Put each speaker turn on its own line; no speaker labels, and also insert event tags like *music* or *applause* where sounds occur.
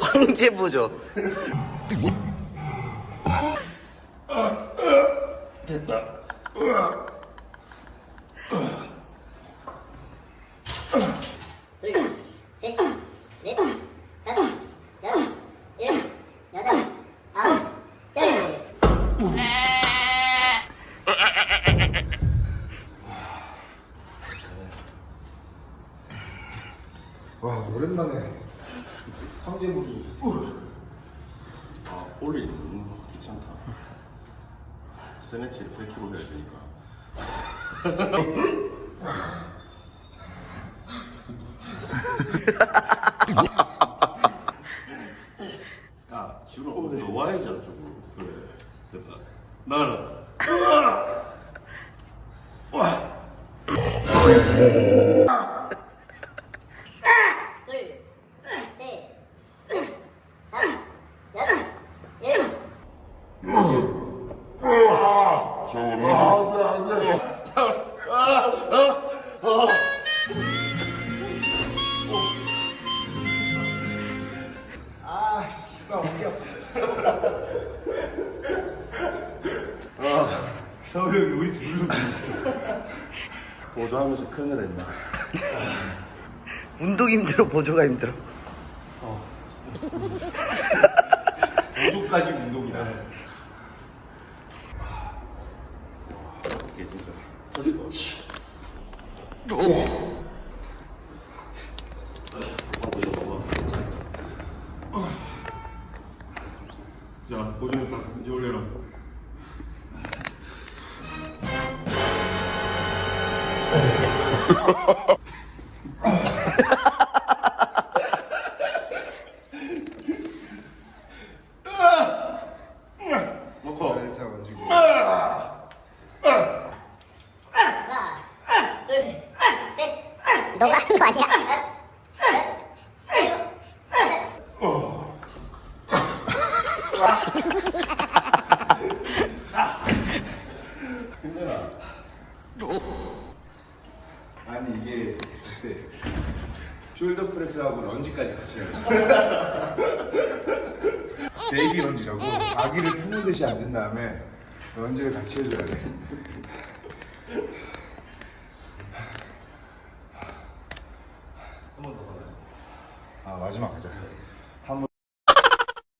황제 보조.
둘, 셋, 넷, 다섯, 여섯, 일곱, 여덟, 아홉, 열.
와 오랜만에 황제 무수
아, 올리기 너무 귀찮다. 스네치 100kg 해야 되니까. *laughs* 야, 지금 오늘 좋아야지 조금. 그래, 됐다. 나가라.
둘, 셋, 다섯, 여섯, 일곱.
아 씨발 어디 아파 서우 형이 우리 둘로
보조하면서 큰일 했나.
운동 힘들어, 보조가 힘들어.
보조까지 운동이다
이게 진짜 터질 것. 보조 봐봐. 자, 보조했다. 이제 올려라. *laughs* 먹어.
살짝 얹고
하나, 둘, 셋. 너가 하는 거 아니야? 다섯, 여섯, 일곱, 여덟.
힘내라.
아니 이게 그때 숄더 프레스하고 런지까지 같이 해야 돼 베이비 런지라고 아기를 품는 듯이 앉은 다음에 런지를 같이 해줘야 돼 한 번 더 가나요? 아 마지막 가자